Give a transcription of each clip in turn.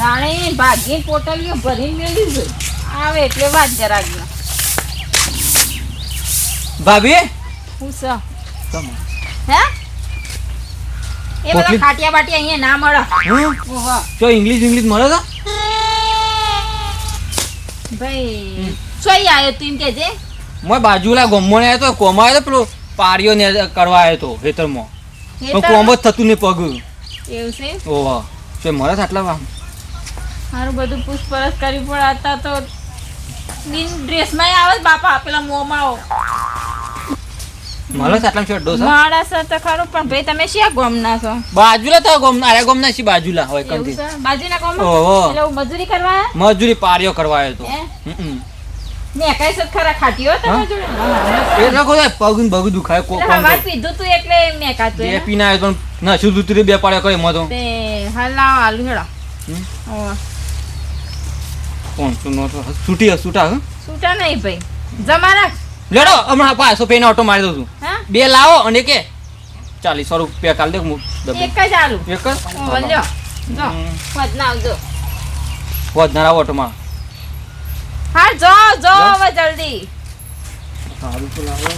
જાણે ભાગી પોટલીઓ ભરી મેલી છે. આવે એટલે વાત જરાક ભાભી? હું સ. હે? એ બધા ખાટિયા બાટિયા અહીંયા ના મળે? ઓહો. તો ઇંગ્લિશ ઇંગ્લિશ મળે તો ભાઈ સોઈ આયો તું કે જે મોય બાજુલા ગોમમાં આયો તો કોમાય તો પેલો પારીઓ ને કરવા આયો તો ખેતરમાં. ખેતર- કોમ જ થતું ને પગ. એવું છે ઓહો. તો મળે આટલા વામ મારું બધું પૂછપરછ કરી પણ હતા તો ડ્રેસમાં આવે બાપા પેલા મોમાં આવો. મળે છે આટલા શોટ ડોસા તો ખરું પણ ભાઈ તમે શિયા ગોમના છો? બાજુલા તો ગોમ અરે ગોમ ના બાજુલા હોય એવું બાજુના ગોમમાં? એટલે મજૂરી કરવા મજૂરી પારીઓ કરવા આવ્યો તો. મેં કઈ સત ખરા ખાટી હો તમે જોડે? એ લોકો પગ બગ દુખાય કો પીધું તું એટલે મેં કાતું બે એમ. આવ્યો પણ ના શું દૂતરી બે પાડ્યો કરે એમાં તો. તે હાલ આલુ હેડા? શું નો તો છૂટી છૂટા હે છૂટા નહીં ભાઈ. જમા રાખ. લેડો હમણાં પાછો પેન ઓટો મારી દઉં છું. બે લાવો અને કે. ચાલીસ સો રૂપિયા કાલ દે હું. એક જ આલુ. એક જ? વધના આવજો આવો ઓટોમાં હા જો જો. હવે જલ્દી. સારું તો લાવો.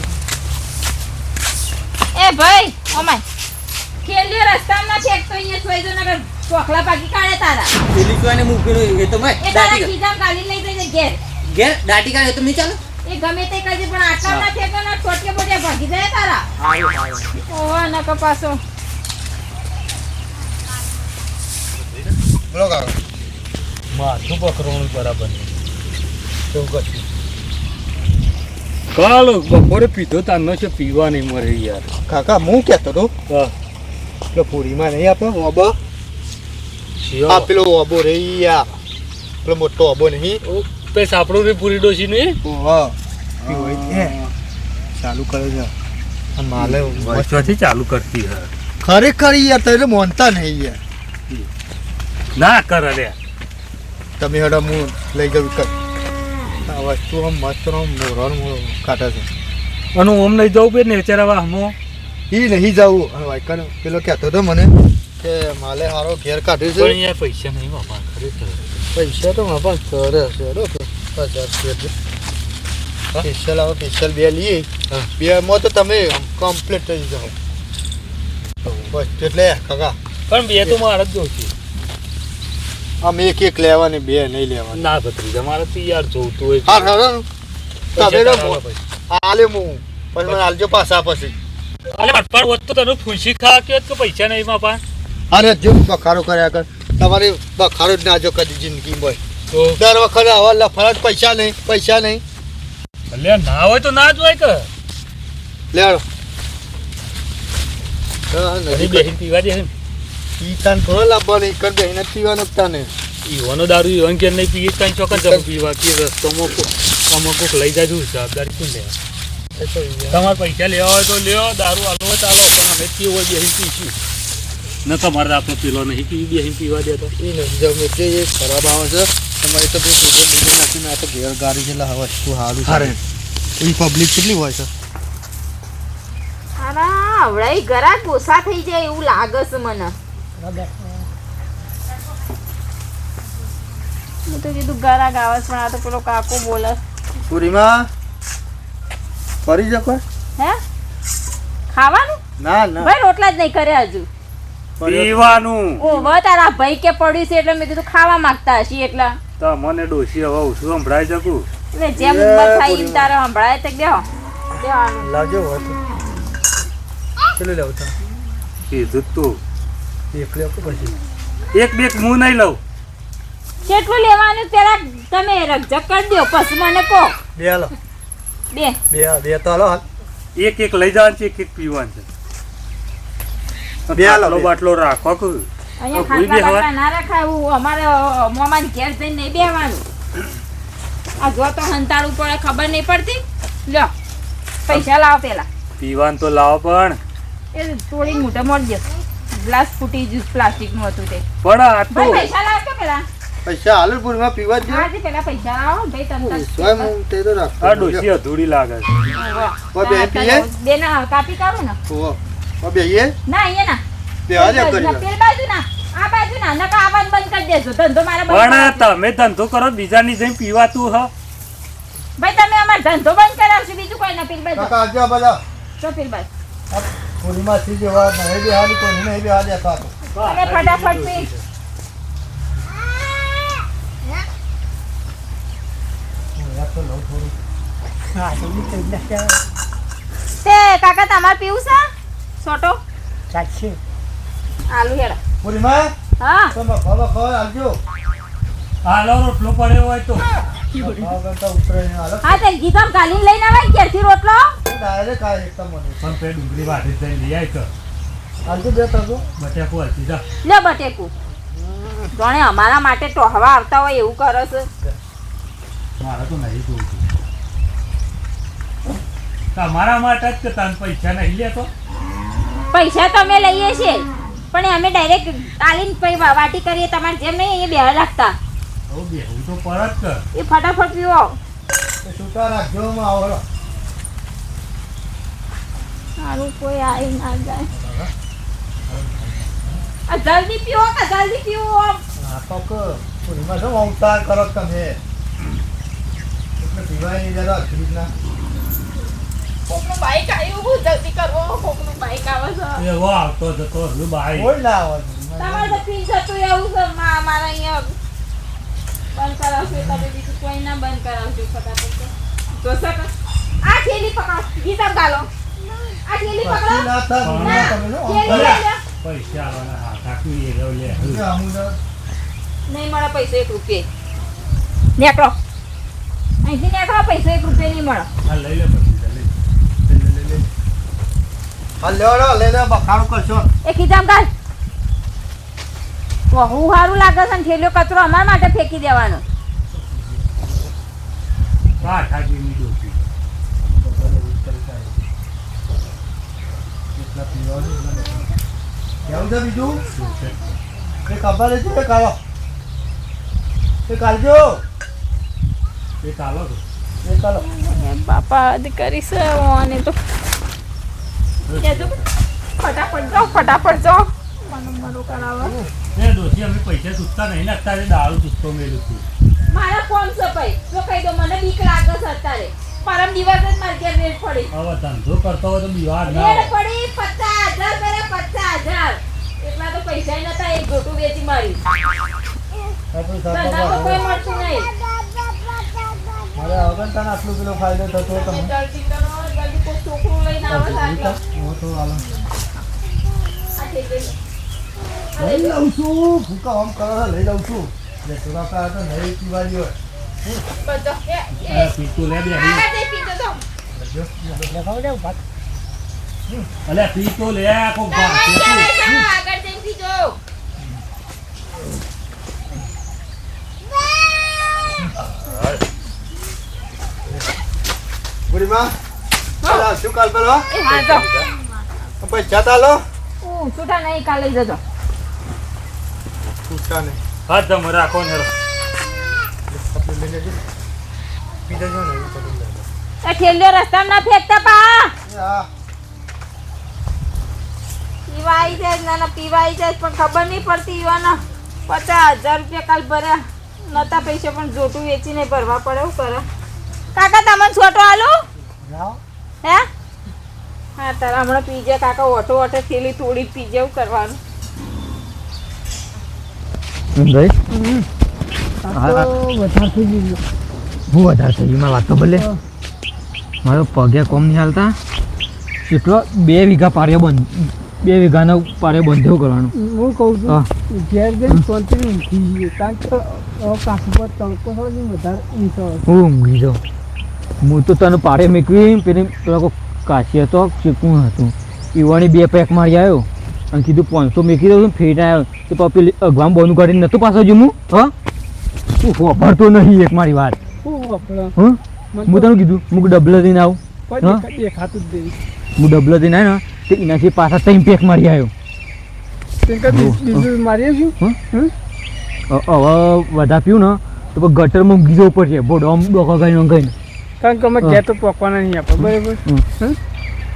એ ભાઈ ઓમાય. ખેલ્યો રસ્તામાં ફેંકતો અહીંયા થોઈ જો ચોખલા પાકી કાઢે તારા. પેલી તો એને મૂકેલું એ તો મેં તારા દાટી કીધા કાઢી. લઈ જઈને ઘેર. ઘેર? દાટી કાઢે તો નહીં ચાલે? એ ગમે તે કરજે પણ આટલા ના ફેંકો ના છોટકે બોટે ભાગી જાય તારા. ઓહો ના કપાસો બોલો કાકા. માથું પકડવાનું બરાબર નહીં. તો કશું કાલ બપોરે પીધો તારનો છે પીવા નહીં મરે યાર. કાકા હું કહેતો હતો હા. પેલો પૂરીમાં નહીં આપે ઓબો આ પેલો ઓબો રે યા પેલો મોટો ઓબો નહીં ઓ, પે સાપડો રે પૂરી ડોસી ને ઓહો. ચાલુ કરે છે. અને માલે. વર્ષોથી ચાલુ કરતી હે. ખરેખર યાર તને મોનતા નહીં યાર. ના કર રે તમે હેડો હું લઈ ગયું કર. આ વસ્તુ આમ મસ્ત આમ મોરવાનું મોર કાઢે છે. અને ઓમ લઈ જવું બે ને ચરાવા હમો. ઈ નહીં જવું અને વાયકર પેલો કહેતો તો મને કે માલે હારો ઘેર કાઢ્યું પણ છે અહીંયા પૈસા નહીં બાપા ખરી પૈસા તો પાસે કરે છે હેડો કે હજાર સ્પેશિયલ આવે સ્પેશિયલ બે લઈએ. હા. બે માં તો તમે કમ્પ્લીટ થઈ જાઓ. બસ એટલે કાકા. પણ બે તો મારે જ છું આમ એક એક લેવાની બે નહીં લેવાની. ના ભત્રીજા મારે તો યાર જોવતું હોય હા હા. તમે આલે હું પણ મને આલજો પાછા પછી. અલે પણ હોત તો તને ફૂંસી ખા કે પૈસા નહીં બાપા? અરે જો બખારો કર્યા કર. તમારી બખારો જ ના જો કદી જિંદગી તો? દર વખતે આવા લફડા જ પૈસા નહીં પૈસા નહીં. અલ્યા ના હોય તો ના જ હોય કે. લેડો. પીવા દે તાન થોડો લાવવાનો ઈ કર બેહીને જ પીવાનો જ તાને. ઈવાનો દારૂ ઈવન કે નહીં પીએ? કઈ ચોકન જમ પીવા કે રસ્તો મોકો કોક લઈ જાજુ જવાબદારી શું લે યાર. તમારે પૈસા લેવા હોય તો લ્યો દારૂ આલો ચાલો પણ અમે પીવો હોય પીશું. ન તમારે આપણો પેલો નહીં. પી બેહીને પીવા દેતો એ ઈ નથી જવું એટલે એ ખરાબ આવે છે તમારે તો બે ફોટો નાખીને આ તો ઘેર ગાડી છે હવે શું સારું હારે. એ પબ્લિક કેટલી હોય છે? અરા હવડાઈ ગરા ગોસા થઈ જાય એવું લાગે છે મને. હું તો કીધું ગરા ગાવસ પણ આ તો પેલો કાકો બોલે પુરીમાં? ફરી હે? ખાવાનું? ના ના. ભાઈ રોટલા જ નહીં કરે હજુ. પીવાનું. ઓહો તારા ભાઈ કે પડ્યું છે એટલે મેં કીધું ખાવા માંગતા હશી એટલે. તો મને ડોસી હવે ઓછું સંભળાય શકું એટલે જેમ બથાઈ એમ તારે સંભળાય તે દેહો. લાજો લાવજો ચલો તો. લેવું તા કીધું તું. એક લેવું પછી? એક બેક હું નહીં લઉં. કેટલું લેવાનું પેલા તમે રકઝક કરી દો પછી મને કહો. બે લો બે. બે બે તો લો એક એક લઈ જવાનું છે એક એક પીવાનું છે. બે આલો, બાટલો રાખો કે અહીંયા ખાટલા બાટલા ના રખાવું અમારે મોમાન ઘેર જઈને નહીં બેવાનું આ જો તો હંતાળું પડે ખબર નહીં પડતી. લ્યો પૈસા લાવ પેલા. પીવાનું તો લાવ પણ. એ તોડી મોઢે મોડજો ગ્લાસ ફૂટી ગયું પ્લાસ્ટિકનું હતું તે. પણ આ તો પૈસા લાવ કે પેલા? પૈસા હાલમાં પીવા જ હા પેલા પૈસા લાવો ભાઈ તમને સ્વયં હું તે તો રાખતો આ ડોસી અધૂરી લાગે છે. બે પીએ? બે ના કાપી કાઢો ને. ઓ ઓ બે એ? ના અહીંયા ના. બે હાજર કરી ના, બાજુ ના આ બાજુ ના નકા આવવાનું બંધ કરી દેજો. ધંધો મારે બંધ પણ તમે ધંધો કરો બીજાની જેમ પીવાતું હ. ભાઈ તમે અમારો ધંધો બંધ કરાવશો બીજું કોઈ ના પીલ બાજુ કાકા આવજો બધા. તો પીલ બાજુ આ જેવા નહીં બેહાડી કોઈ નહીં બેહાડી ફટાફટ પી. તે કાકા તમારે પીવું છે? સોટો? આલુ હેડા. પૂર્ણિમા હા. તમે ખબર ખબર આવજો હાલો રોટલો પડ્યો હોય તો. ખાવા હા તે ગીતમ કાલીન લઈને આવે ઘેરથી રોટલો? ડાયરેક્ટ આ એકદમ મને. પણ તે ડુંગળી વાટી લઈ કર આવજો બે તકો બટાકું હલતી જા. લે બટેકું. જોણે અમારા માટે ટોહવા આવતા હોય એવું કરે છે. મારે તો નહીં તમારા માટે જ કે તને પૈસા નહીં લેતો પૈસા તો અમે લઈએ છીએ. પણ અમે ડાયરેક્ટ તાલીમ વાટી કરીએ તમારે જેમ નહીં એ બેહ લાગતા હવે તો પરત કર એ ફટાફટ પીવો. સુતા રાખજો હું સારું કોઈ આવી ના જાય. જલ્દી પીવો કે જલ્દી પીવો આ તો કે શું અવતાર કરો તમે? એટલે પીવાય નહીં જરા હરખી રીતના કોકનું બાઈક આવ્યું હું જલ્દી કરવો કોકનું બાઈક આવે છે. એવો આવતો જતો હલું બાઈ કોઈ ના આવે. તમારે તો પી જતું એવું છે મા- મારા અહીંયા બંધ કરાવશો તમે બીજું કોઈ ના બંધ કરાવશો ફટાફટ. જોશે આ થેલી પકડો ગીતા ગાલો. આ થેલી પકડો. ના. પૈસા આવવાના હાથ આખું એ લે નહીં મળે પૈસા એક રૂપિયા. નેકળો. અહીંથી નેકળો પૈસા એક રૂપિયા નહીં મળે. લઈ લે. લે, લે, લે, લે. હા લ્યો લ્યો, લઈ લે બખાડું કરશો એ સારું લાગે છે ને થેલીઓ કચરો અમારા માટે ફેંકી દેવાનો. છે? બીજું? એ ખબર છે કે કાઢો એ બાપા કરી છે તો ફટાફટ જાઓ ફટાફટ જાઓ. પૈસા ચૂકતા નહીં ને અત્યારે દારૂ ચૂકતો મેલું છું મારા ફોન સપાઈ જો કહી દો મને બીક લાગે છે અત્યારે. પરમ દિવસ જ મારી ઘેર રેડ પડી. હવે ધંધો કરતો હોય તો બીવાર ના રેડ પડી પચાસ હજાર કરે પચાસ હજાર. એટલા તો પૈસા નતા એક ગોટું વેચી મારી ધંધા તો કોઈ મળતું નહીં. મારે તને આટલું પેલો ફાયદો થતો તમે જલ્દી કરો જલ્દી કોઈ છોકરું લઈને આવે તો હાલો. આ થઈ ગઈ લઈ લઉં છું ભૂકા આમ છો, લઈ લઉં છું જે થોડા પા તો બુઢીમાં, શું કાલ પેલો પૈસા ચાલો હું છૂટા નહીં કાલે જજો. છૂટા નહીં. હાથ જમ રાખો ને. આપણે લઈ લેજો. પી જજો ને. એ ઠેલ્યો ફેંકતા પા. પીવાઈ જાય ના ના પીવાઈ જાય પણ ખબર નહીં પડતી યુવાના. પચાસ હજાર રૂપિયા કાલ ભર્યા. નતા પૈસા પણ જોટું વેચીને ભરવા પડે એવું કરે. કાકા તમને છોટો આલો? હે? હા તારા હમણાં પીજે કાકા ઓટો ઓટો થેલી થોડી પીજે કરવાનું. હું વધારે થઈ ગયું. વાત તો ભલે. મારો પગે કોમ નહીં હાલતા. એટલો બે વીઘા પાડ્યો બંધ બે વીઘાનો પારે બંધો કરવાનો. હું કહું છું ઘેર જઈને શાંતિથી ઊંઘી જઈએ કારણ કે હવે પર તડકો હોય વધારે હું ઊંઘી જાઉં. હું તો તને પાડે મૂકવી પેલી પેલો કાશી હતો ચીકું હતું. પીવાની બે પેક મારી આવ્યો અને કીધું પાંચસો મેખી દઉં ફેટ આવ્યો તો પપ્પી અગવામ બોનું કાઢીને નતું પાછો જમું? હા? તું વાપરતો નહીં એક મારી વાત. હું? તને કીધું હું ડબલ દઈને આવું. હા? ડબલ દઈને આવ્યો ને તે એનાથી પાછા ત્રણ પેક મારી આવ્યો હવે વધારે પીવું ને તો ગટરમાં ઊંઘી જવું પડશે. બોડો આમ ડોકા ગાઈને ઊંઘાઈને. કારણ કે અમે હા. તો પોકવાના નહીં આપણે બરાબર?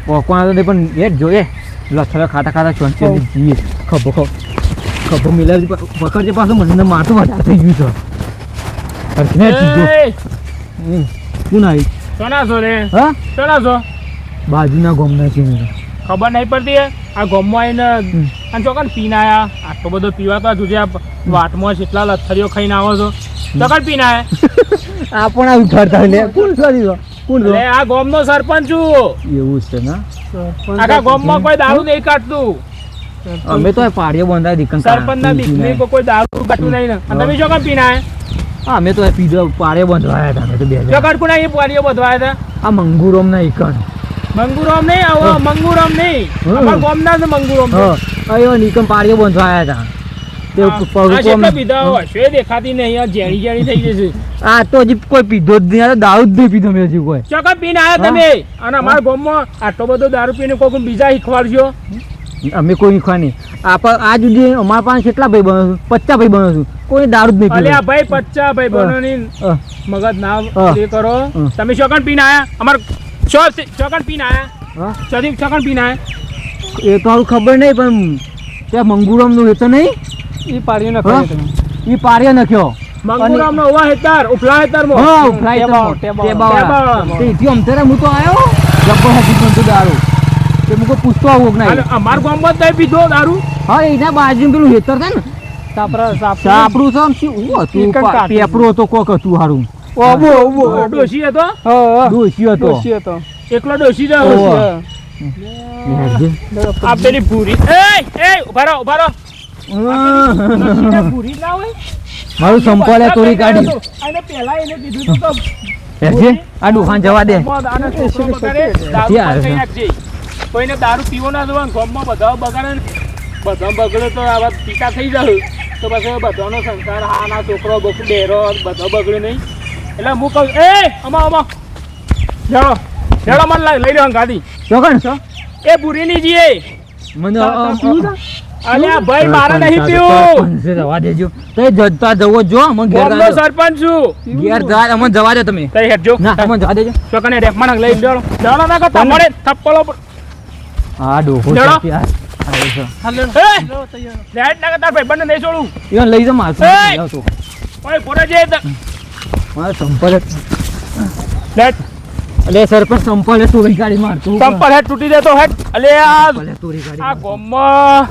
પોકવાના તો પણ એ જ જોઈએ. લથડા ખાતા ખાતા ચોંચી જઈએ. ખભો ખબર ખભો મિલાવી પકડજે પાછું મને માથું વધારે થઈ ગયું છે. હરખને ચીજો કોણ આવી? સોના છો રે? હા? સોના છો? બાજુના ગોમના છે ખબર નહીં પડતી? આ ગોમમાં આવીને અને ચોકન પીને આયા આટલો બધો પીવાતા જોજે આ વાટમાં જેટલા લથડીઓ ખાઈને આવો છો. ચોકન પીને આયા આ પણ આવી ફરતા લે. કોણ સોરી કોણ લે આ ગોમનો સરપંચ છું. એવું છે ના? આખા ગોમમાં કોઈ દારૂ નહીં કાઢતું. અમે તો પાડીઓ બંધાય દીકન સરપંચના દીકરી કોઈ દારૂ કાઢતું નહીં ને. તમે ચોકન પીને હા અમે તો પીધો પાડે બંધવાયા હતા અમે તો બે જો કાઢ કોના એ પાડીએ બંધવાયા હતા? આ મંગુરોમ ના ઈકણ. મંગુરોમ નહીં આવો મંગુરોમ નહીં. અમાર ગોમ ના છે. મંગુરામ હા અયો નીકમ પાડીઓ બંધવાયા હતા. દેખાતી નહીં આ જેણી જેણી થઈ જશે. આ તો હજી કોઈ પીધો જ નહીં દારૂ જ નહીં પીધો મેં હજી કોઈ. ચોકન પીને આવ્યા તમે? અને અમારા ગામમાં આટલો બધો દારૂ પીને કોઈ બીજા શીખવાડજો. અમે કોઈ શીખવા નહીં. આપ આ સુધી અમારા પાસે કેટલા ભાઈ બનો છું? પચાસ ભાઈ બનો છું. કોઈ દારૂ જ નહીં પીધો ભાઈ પચ્ચા ભાઈ બનોની અ, મગજ ના. એ કરો. તમે ચોકન પીને આયા? અમાર ચોકણ ચોકન પીને આયા? ચોકન પીને આયા? એ તો ખબર નહીં પણ ત્યાં મંગુરમનું એ તો નહીં? ઈ પાડ્યો નખ્યો ઈ પાડ્યો નખ્યો. મંગુરામ નો ઓવા હેતાર ઉપલા હેતાર મો હા ફ્લાઇટ ટેબા- ટેબા- ટેબા. તેથી અંતરે હું તો આયો? જબ્બર હજી પણ તું દારૂ. તે મુકો પૂછતો આવો કે નહીં. અમાર ગામમાં તઈ પીધો દારૂ. હા એના બાજુ પેલું હેતર છે ને. સાપરા સાપરા. સાપડું છે શું? હું હતું પેપરો હતો કોક હતું હારું. ઓબો ઓબો ડોશી હતો? હા ડોશી હતો. ડોશી હતો. એકલો ડોશી જાવ. આ પેલી ભૂરી. એ એ ઊભા રહો. મારું સંપાલે તોરી કાઢી. અને પહેલા એને કીધું તો આ દુકાન જવા દે. દારૂ. કોઈને પીવો ના જોવાનું ગોમમાં બધા બગાડે બધા બગડે તો આવા પિતા થઈ જાય તો પછી બધાનો સંસાર હા ના છોકરો ડેરો બધો બગડે નહીં. એટલે હું કહું એ અમા અમા જાડો જાડો મને લઈ- લઈ લો ગાડી ચોકણ છો? એ બુરીની જીએ મને અ- અ- અ- અલે આ ભાઈ મારે નહીં પીવું. સરપંચ જવા દેજો. તે જતા જવો જો અમને ઘેર ગામનો જવા દો. સરપંચ છું. ઘેર જા અમને જવા દે તમે. તઈ હેડજો ના અમને જવા દેજો. ચોકને રેપમાં લઈ જાડો જાડો ના કરતા તમારે થપ્પલો પર હા ડોહો છે યાર. લેડો. ત્યાં. આવે છે. ના કરતા ભાઈ બંને નહીં છોડું. ઈવન લઈ જા માથું અલે સરપંચ સંપલે તોડી કાઢી મારતું સંપલ હે તૂટી જતો હે. અલે આ તુરી ગાડી આ. ગોમમાં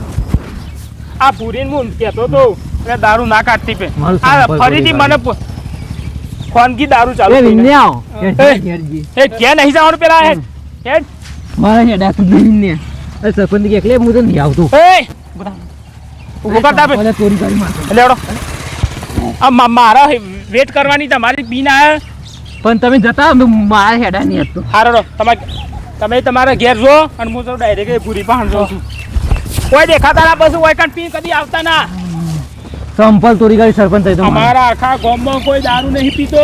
આ પૂરીન હું કહેતો તો અને દારૂ ના કાઢતી પે. આ ફરીથી મને ખોનગી દારૂ ચાલુ એ કરીને. આવ એ! કે નહીં જવાનું પેલા હે હે મારા હેડા સુધી વિન્ને અરે સરપંચ કે એકલે હું તો નહીં આવતો. એ ઊભો પે અલે તોડી ગાડી મારતું. હેડો આ મારા વેટ કરવાની તમારી બીના પણ તમે જતા મારા હેડા નહીં હતો. હારો તમે તમે તમારા ઘેર જો અને હું તો ડાયરેક્ટ પૂરી પાણ જોઉં છું. કોઈ દેખાતા ના પછી કોઈ કાંઈ પી કદી આવતા ના. સંપલ તોરી ગાડી સરપંચ થઈ. અમારા આખા ગામમાં કોઈ દારૂ નહીં પીતો.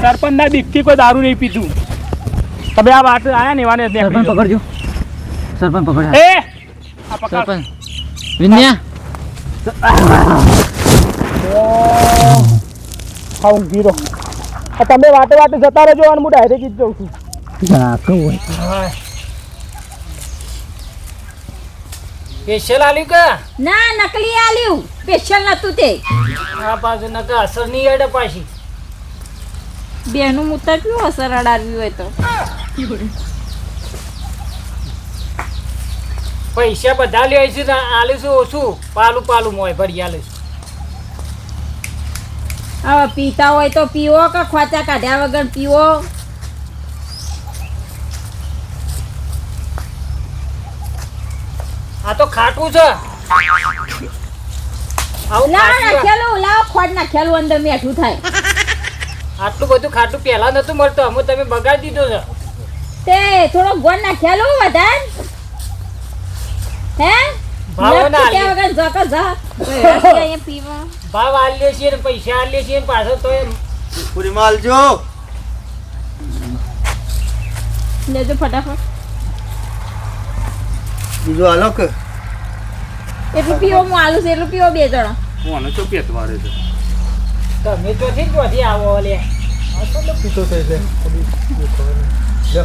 સરપંચ ના દીકથી કોઈ દારૂ નહીં પીતું તમે આ વાત આયા ને વાને સરપંચ પકડજો. સરપંચ પકડ. એ! આ પકડ. સરપંચ. વિન્યા. હાઉ ગીરો. તમે વાતે વાતે જતા રહેજો અને હું ડાયરેક્ટ જ જઉં છું. ઝાકળ હોય. સ્પેશિયલ આલ્યું કે? ના નકલી આલ્યું. સ્પેશિયલ નતું તે. આ પાછું નકા અસર નહીં અડે પાછી. બેનું મૂતર કેવું અસર અડાડવી હોય તો? પૈસા બધા લે છે ઓછું. પાલું પાલું મોય ભરી આલીશું હવે પીતા હોય તો પીવો કે ખોચા કાઢ્યા વગર પીવો? આ તો ખાટું છે. આવું લાવ ખાટું છે. નાખેલું લાવ ખોટ નાખેલું અંદર મેઠું થાય. આટલું બધું ખાટું પહેલા નતું મળતું અમે તમે બગાડી દીધો છે. તે થોડો ગોળ નાખેલું વધારે. હે? ભાવ ના લપસી વગર જક જા અહીંયા પીવા. ભાવ આલીએ છીએ ને પૈસા આલીએ છીએ ને પાછળ તો એમ. પૂરી માલજો લેજો ફટાફટ. બીજું હાલો કે? એટલું પીવો હું આલુ છે એટલું પીવો બે જણા. કોને ચો પેટવારે છે. તમે તો થી ક્યાંથી આવો લે. પીતો થઈ જાય.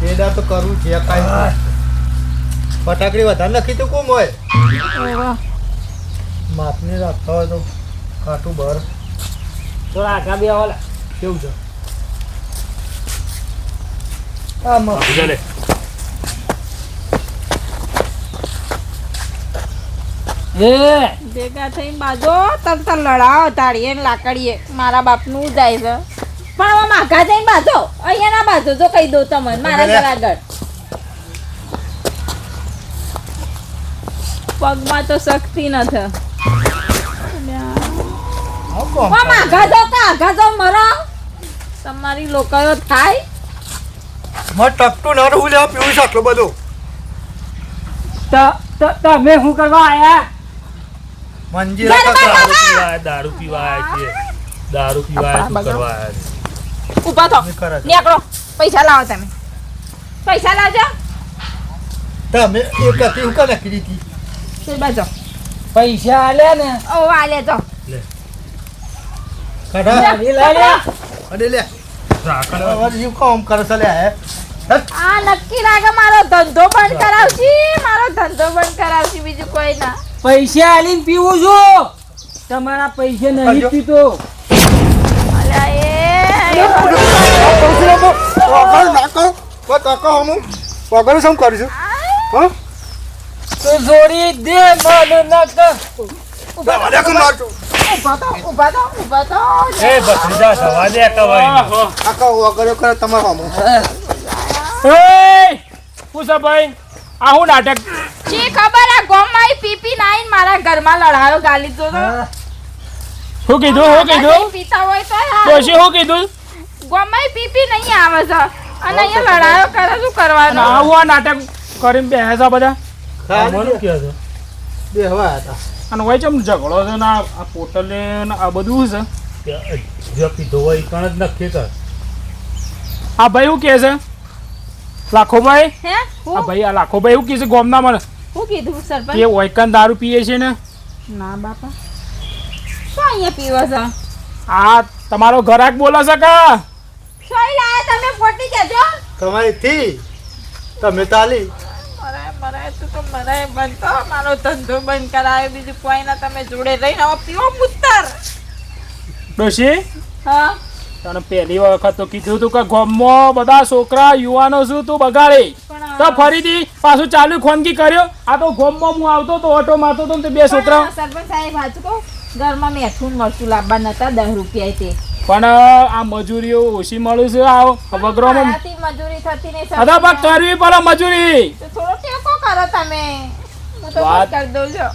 પેડા તો કરવું છે કાંઈ ફટાકડી વધારે નાખી તો કોમ હોય? માપની રાખતા હોય તો કાઠું બહાર તો આખા બે વાલા કેવું છે? આ માપ ચાલે એ! ભેગા થઈને બાજો તરત લડાવો તાળીએ ને લાકડીએ. મારા બાપનું જાય છે. પણ હવે માઘા જઈને બાજો અહીંયા ના બાજો જો કહી દઉં તમને મારા ઘર આગળ. પગમાં તો શક્તિ નથી. તમારી લોકોયો થાય. માં ટપટું ના રહું લે પીવું છે આટલો બધો. તમે શું કરવા આયા? મંજીરા! દારૂ પીવા દારૂ પીવા છે. દારૂ પીવા શું કરવા આયા છે. થો. નીકળો પૈસા લાવો તમે. પૈસા લાવજો. તમે એક હતી હું તે બાજો. પૈસા આલ્યા ને? ઓ આ લેજો કાઢા. એ લઈ લે. અરે લે. રાખડ કામ લે હે? આ નક્કી લાગે મારો ધંધો બંધ કરાવશી? મારો ધંધો બંધ કરાવશી બીજું કોઈ ના. પૈસા આલીને પીવું છું. તમારા પૈસા નહીં પીતો. વગર શું કરીશું? હા? તો જોડી દે મને નક ઊભા એ સવા દે કવાય વગર કરે તમારો હમું. એ પૂછા ભાઈ? આ હું નાટક? શી ખબર આ ગોમમાં પીપી નાઈન મારા ઘરમાં લડાયો ગાલી તો. શું કીધું શું કીધું? પીતા હોય તો ડોશી શું કીધું? ગોમમાં પીપી નહીં આવે છે. અને અહીંયા લડાયો કરે શું કરવાનો? આવું આ નાટક કરીને બેસે બધા? ખાલી બે હવા હતા અને હોય ચમ ઝઘડો છે ને આ પોટલે ને આ બધું છે. જો પીધો કણ જ નક્કી કર આ ભાઈ શું કહે છે? લાખોભાઈ હે? આ ભાઈ આ લાખોભાઈ શું કહે છે ગોમના મને? હું કીધું સરપંચ? કે ઓયકન દારૂ પીએ છે ને? ના બાપા. શું અહીંયા પીવો છો? આ તમારો ઘરાક બોલે છે કા? સોય લાયા તમે? ફોટી જજો તમારી થી તમે તાલી? મરાય તો મને બંધ મારો ધંધો બંધ કરાયો બીજું કોઈ ના તમે જોડે રહીને હવે પીવો પુત્તર ડોશી? હા? તને પહેલી વખત તો કીધું તું કે ગામમાં બધા છોકરા યુવાનો શું તું બગાડે? તો ફરીથી પાછું ચાલુ ખોનગી કર્યો. આ તો ગામમાં હું આવતો તો ઓટો મારતો તો બે છોકરા સરપંચ સાહેબ સાચું કહું ઘરમાં મેથું મરચું લાવવા નતા દસ રૂપિયા તે. પણ આ મજૂરીઓ ઓછી મળે છે આ વગરોમાં મજૂરી થતી નહીં અદા પણ કરવી પડે મજૂરી થોડો ટેકો કરો તમે હું તો વાત- કરી દઉં છું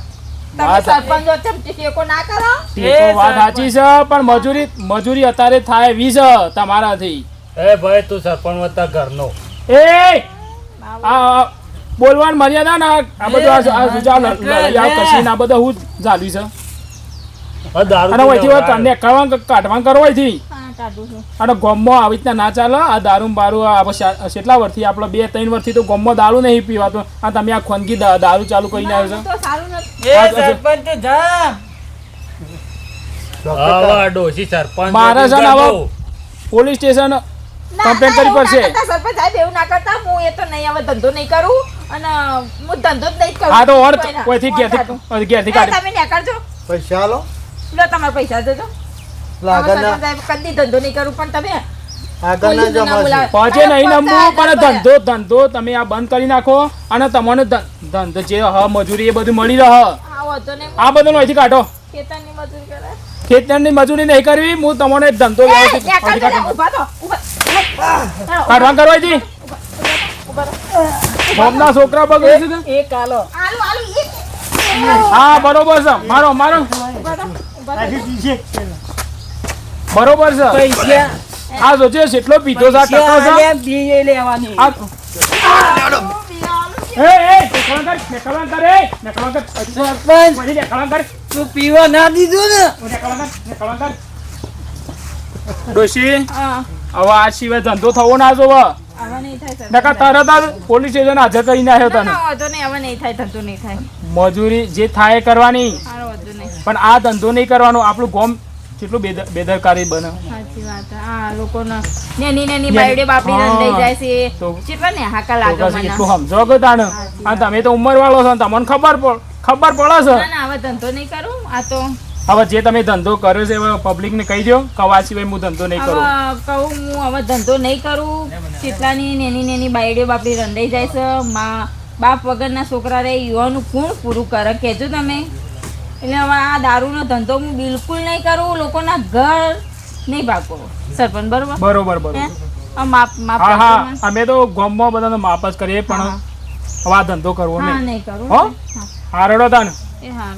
તમે વાત- સરપંચ વચ્ચે ટેકો ના કરો તે તો વાત સાચી છે પણ મજૂરી મજૂરી અત્યારે થાય વીસ તમારાથી એ ભાઈ તું સરપંચ વત્તા ઘરનો એ બોલવાની મર્યાદા ને આ બધું આ- કશી બધું હું છે દારૂ અને ઓયથી હોય વળાય. કાઢવા કાઢવા કરો હા છું. અને ગોમમાં આવી રીતના ના ચાલે. આ દારૂ બારું આ કેટલા વર્ષથી આપણે બે ત્રણ વર્ષથી તો ગોમમાં દારૂ નહીં પીવાતો આ તમે આ ખોનગી દારૂ ચાલુ કરીને આવ્યો છો? મારે ને પોલીસ સ્ટેશન કમ્પ્લેન કરવી ના પડશે સરપંચ સાહેબ એવું ના કરતા. હું એ તો નહીં હવે ધંધો નહીં કરું. અને હું ધંધો જ નહીં કરું. આ તો ઓર. કોઈથી ઘેરથી ના, કાઢી. તમે કરજો. પૈસા આલો. લો તમારા પૈસા દેજો લાગણ કદી ધંધો નહીં કરું પણ તમે આગળ ના પોલીસને ના બોલાવે. જમાશે પહોંચે નહીં નમવું પણ ધંધો ધંધો તમે આ બંધ કરી નાખો અને તમને ધંધો જે હ મજૂરી એ બધું મળી રહે. આ નહીં. બધું અહીંથી કાઢો. ખેતરની મજૂરી કરે. ખેતરની મજૂરી નહીં કરવી હું તમને ધંધો વ્યવસ્થિત. કાઢવા કરવા છોકરા બગડે છે આલુ. હા બરોબર છે. મારો મારો. બરોબર છે. પૈસા. આ જોજે કેટલો પીધો છે ટકો છે. લેવાની. આ એ એ કર કર કર. તું પીવા ના દીધું ને. કર ડોશી હા, હવે આ સિવાય ધંધો થવો ના જોવા. હવે નહીં થાય સરપંચ નકા સાહેબ. તરત પોલીસ સ્ટેશન હાજર ના, તને. ના, વાંધો નહીં, હવે નહીં થાય, ધંધો નહીં થાય. મજૂરી જે થાય કરવાની. પણ આ ધંધો નહીં કરવાનો આપણું ગોમ કેટલું બેદર- બેદરકારી બને. સાચી વાત આ લોકોને નેની નેની નેની- બાયડે બાપડી હા. જાય છે. કેટલા ને હાકા લાગે મને. એટલું સમજો કે તાણે. અને તમે તો ઉંમર વાળો છો તમને ખબર પડ ખબર પડે છે. ના ના હવે ધંધો નહીં કરું. આ તો હવે જે તમે ધંધો કર્યો છે હવે પબ્લિકને કહી દો કવા સિવાય હું ધંધો નહીં કરું. કહું હું હવે ધંધો નહીં કરું. કેટલાની નેની નેની બાયડીઓ બાપડી રંડાઈ જાય છે. મા બાપ વગરના છોકરા રે યુવાનું કોણ પૂરું કરે. કહેજો તમે. એટલે હવે આ દારૂનો ધંધો હું બિલકુલ નહીં કરું લોકોના ઘર નહીં ભાગો સરપંચ બરોબર? બરોબર બરોબર. અમે તો ગામમાં બધાનો માપ જ કરીએ પણ. હવે આ ધંધો કરવો હા નહીં. નહીં કરું. હો? હારડો તાને એ હા.